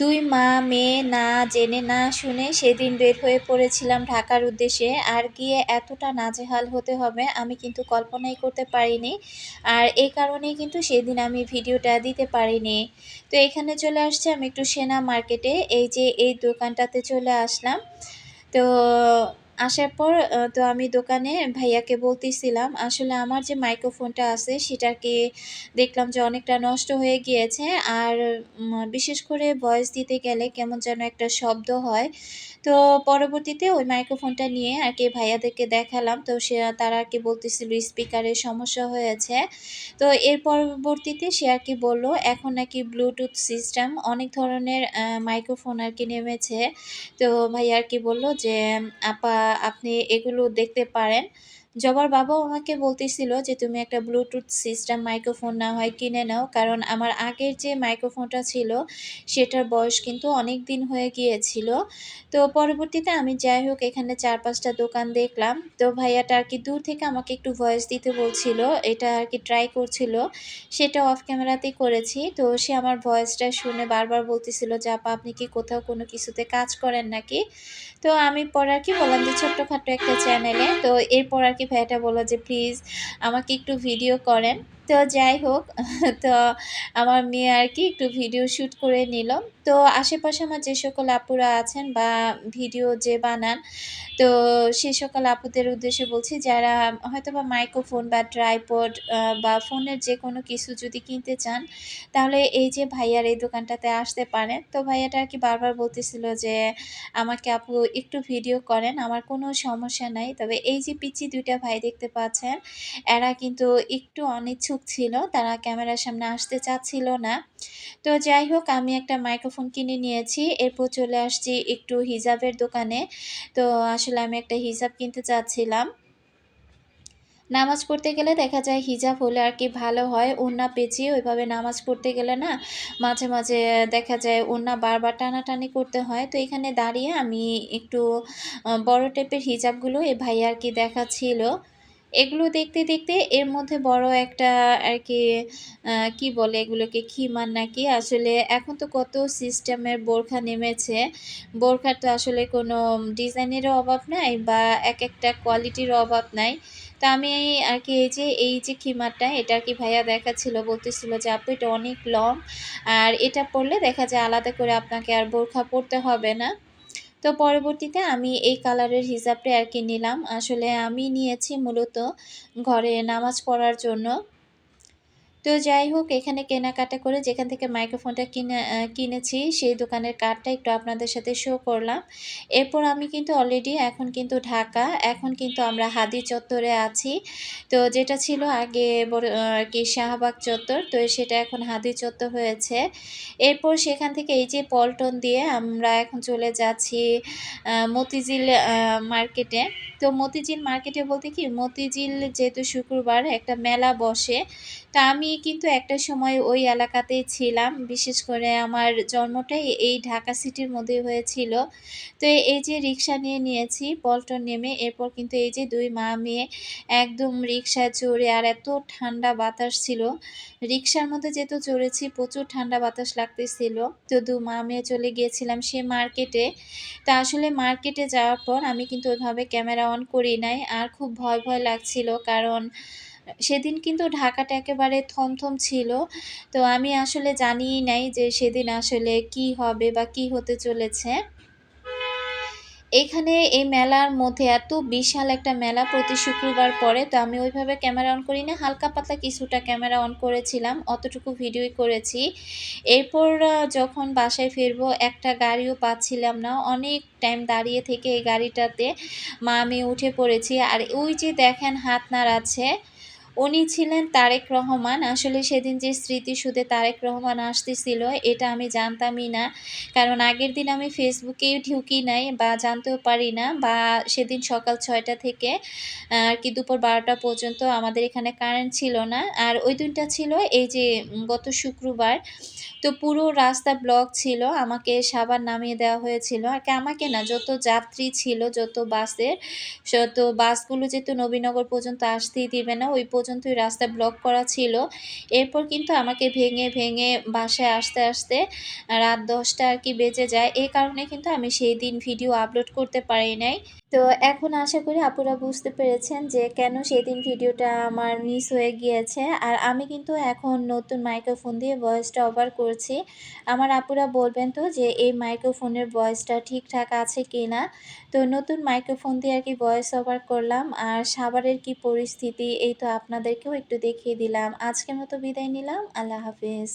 দুই মা মেয়ে না জেনে না শুনে সেদিন বের হয়ে পড়েছিলাম ঢাকার উদ্দেশ্যে। আর গিয়ে এতটা নাজেহাল হতে হবে আমি কিন্তু কল্পনাই করতে পারিনি। আর এই কারণেই কিন্তু সেদিন আমি ভিডিওটা দিতে পারিনি। তো এখানে চলে আসছে আমি একটু সেনা মার্কেটে। এই যে এই দোকানটাতে চলে আসলাম। তো আসার পর তো আমি দোকানে ভাইয়াকে বলতেছিলাম, আসলে আমার যে মাইক্রোফোনটা আছে, সেটাকে দেখলাম যে অনেকটা নষ্ট হয়ে গিয়েছে। আর বিশেষ করে ভয়েস দিতে গেলে কেমন যেন একটা শব্দ হয়। তো পরবর্তীতে ওই মাইক্রোফোনটা নিয়ে আর কি ভাইয়াদেরকে দেখালাম। তো সে, তারা আর কি বলতেছিল স্পিকারের সমস্যা হয়েছে। তো এর পরবর্তীতে সে আর কি বলল, এখন নাকি ব্লুটুথ সিস্টেম অনেক ধরনের মাইক্রোফোন আর কি নেমেছে। তো ভাইয়া আর কি বলল যে, আপা আপনি এগুলো দেখতে পারেন। জবার বাবাও আমাকে বলতেছিল যে, তুমি একটা ব্লুটুথ সিস্টেম মাইক্রোফোন না হয় কিনে নাও। কারণ আমার আগের যে মাইক্রোফোনটা ছিল, সেটার বয়স কিন্তু অনেক দিন হয়ে গিয়েছিল। তো পরবর্তীতে আমি যাই হোক, এখানে চার পাঁচটা দোকান দেখলাম। তো ভাইয়াটা আর কি দূর থেকে আমাকে একটু ভয়েস দিতে বলছিল, এটা আর কি ট্রাই করছিল, সেটা অফ ক্যামেরাতেই করেছি। তো সে আমার ভয়েসটা শুনে বারবার বলতেছিল যে, আপা, আপনি কি কোথাও কোনো কিছুতে কাজ করেন নাকি? তো আমি পর আর কি বললাম যে, ছোট্টখাটো একটা চ্যানেলে তো এরপর আর কি ভাইয়াটা বলল যে প্লিজ আমাকে একটু ভিডিও করেন। তো যাই হোক, তো আমার মেয়ে আর কি একটু ভিডিও শ্যুট করে নিল। তো আশেপাশে আমার যে সকল আপুরা আছেন বা ভিডিও যে বানান, তো সে সকল আপুদের উদ্দেশ্যে বলছি, যারা হয়তো বা মাইক্রোফোন বা ট্রাইপড বা ফোনের যে কোনো কিছু যদি কিনতে চান, তাহলে এই যে ভাইয়ার এই দোকানটাতে আসতে পারেন। তো ভাইয়াটা আর কি বারবার বলতেছিল যে, আমাকে আপু একটু ভিডিও করেন, আমার কোনো সমস্যা নাই। তবে এই যে পিচি দুইটা ভাই দেখতে পাচ্ছেন, এরা কিন্তু একটু অনিচ্ছুক ছিল, তারা ক্যামেরার সামনে আসতে চাচ্ছিল না। তো যাই হোক, আমি একটা মাইক্রোফোন কিনে নিয়েছি, এরপর চলে আসছি একটু হিজাবের দোকানে। তো আসলে আমি একটা হিজাব কিনতে চাচ্ছিলাম। নামাজ পড়তে গেলে দেখা যায় হিজাব হলে আর কি ভালো হয়, ওড়না পেঁচিয়ে ওইভাবে নামাজ পড়তে গেলে না মাঝে মাঝে দেখা যায় ওড়না বারবার টানাটানি করতে হয়। তো এখানে দাঁড়িয়ে আমি একটু বড় টাইপের হিজাবগুলো এ ভাই আর কি দেখাচ্ছিল। এগুলো দেখতে দেখতে এর মধ্যে বড় একটা আর কি কি বলে এগুলোকে খিমার নাকি? আসলে এখন তো কত সিস্টেমের বোরখা নেমেছে। বোরখার তো আসলে কোনো ডিজাইনেরও অভাব নাই বা এক একটা কোয়ালিটির অভাব নাই। তো আমি আর কি এই যে এই যে খিমারটা এটা আর কি ভাইয়া দেখাচ্ছিল, বলতেছিল যে, আপু, এটা অনেক লং, আর এটা পরলে দেখা যায় আলাদা করে আপনাকে আর বোরখা পরতে হবে না। তো পরবর্তীতে আমি এই কালারের হিসাবটা আর কি নিলাম। আসলে আমি নিয়েছি মূলত ঘরে নামাজ পড়ার জন্য। তো যাই হোক, এখানে কেনাকাটা করে যেখান থেকে মাইক্রোফোনটা কিনে কিনেছি, সেই দোকানের কার্ডটা একটু আপনাদের সাথে শো করলাম। এরপর আমি কিন্তু অলরেডি এখন কিন্তু ঢাকা, এখন কিন্তু আমরা হাদি চত্বরে আছি। তো যেটা ছিল আগে কি শাহবাগ চত্বর, তো সেটা এখন হাদি চত্বর হয়েছে। এরপর সেখান থেকে এই যে পল্টন দিয়ে আমরা এখন চলে যাচ্ছি মতিঝিল মার্কেটে তো মতিঝিল মার্কেটে বলতে কি, মতিঝিল যেহেতু শুক্রবার একটা মেলা বসে, তা আমি কিন্তু একটা সময় ওই এলাকাতেই ছিলাম। বিশেষ করে আমার জন্মটাই এই ঢাকা সিটির মধ্যে হয়েছিল। তো এই যে রিক্সা নিয়ে নিয়েছি, পল্টন নেমে এরপর কিন্তু এই যে দুই মা মেয়ে একদম রিক্সায় চড়ে আর এত ঠান্ডা বাতাস ছিল। রিক্সার মধ্যে যেহেতু চড়েছি, প্রচুর ঠান্ডা বাতাস লাগতেছিল। তো দু মা মেয়ে চলে গিয়েছিলাম সে মার্কেটে। তা আসলে মার্কেটে যাওয়ার পর আমি কিন্তু ওইভাবে ক্যামেরা অন করি নাই। আর খুব ভয় ভয় লাগছিল কারণ সেদিন কিন্তু ঢাকাটা একেবারে থমথম ছিল। তো আমি আসলে জানিই নাই যে সেদিন আসলে কি হবে বা কি হতে চলেছে। এখানে এই মেলার মধ্যে এত বিশাল একটা মেলা প্রতি শুক্রবার পরে তো আমি ওইভাবে ক্যামেরা অন করি না হালকা পাতলা কিছুটা ক্যামেরা অন করেছিলাম, অতটুকু ভিডিওই করেছি। এরপর যখন বাসায় ফিরবো, একটা গাড়িও পাচ্ছিলাম না, অনেক টাইম দাঁড়িয়ে থেকে এই গাড়িটাতে মা আমি উঠে পড়েছি, আর ওই যে দেখেন হাত নাড়াচ্ছে উনি ছিলেন তারেক রহমান। আসলে সেদিন যে স্মৃতিসুদে তারেক রহমান আসতেছিল, এটা আমি জানতামই না। কারণ আগের দিন আমি ফেসবুকেই ঢুকি নাই বা জানতেও পারি না। বা সেদিন সকাল ছয়টা থেকে আর কি দুপুর বারোটা পর্যন্ত আমাদের এখানে কারেন্ট ছিল না। আর ওই দিনটা ছিল এই যে গত শুক্রবার। তো পুরো রাস্তা ব্লক ছিল, আমাকে সাবার নামিয়ে দেওয়া হয়েছিল। আর কি, আমাকে না, যত যাত্রী ছিল, যত বাসের যত বাসগুলো যেহেতু নবীনগর পর্যন্ত আসতেই দিবে না, ওই পর্যন্তই রাস্তা ব্লক করা ছিল। এরপর কিন্তু আমাকে ভেঙে, ভেঙে বাসায় আসতে, আসতে রাত ১০টা আরকি বেজে যায়। এই কারণে কিন্তু আমি সেইদিন ভিডিও আপলোড করতে পারি নাই। তো এখন আশা করি আপুরা বুঝতে পেরেছেন যে কেন সেদিন ভিডিওটা আমার মিস হয়ে গিয়েছে। আর আমি কিন্তু এখন নতুন মাইক্রোফোন দিয়ে ভয়েসটা ওভার করছি। আমার আপুরা বলবেন তো যে এই মাইক্রোফোনের ভয়েসটা ঠিকঠাক আছে কিনা? তো নতুন মাইক্রোফোন দিয়ে আর কি ভয়েস ওভার করলাম। আর সাভারের কি পরিস্থিতি এই তো আপনাদেরকেও একটু দেখিয়ে দিলাম। আজকের মতো বিদায় নিলাম। আল্লাহ হাফেজ।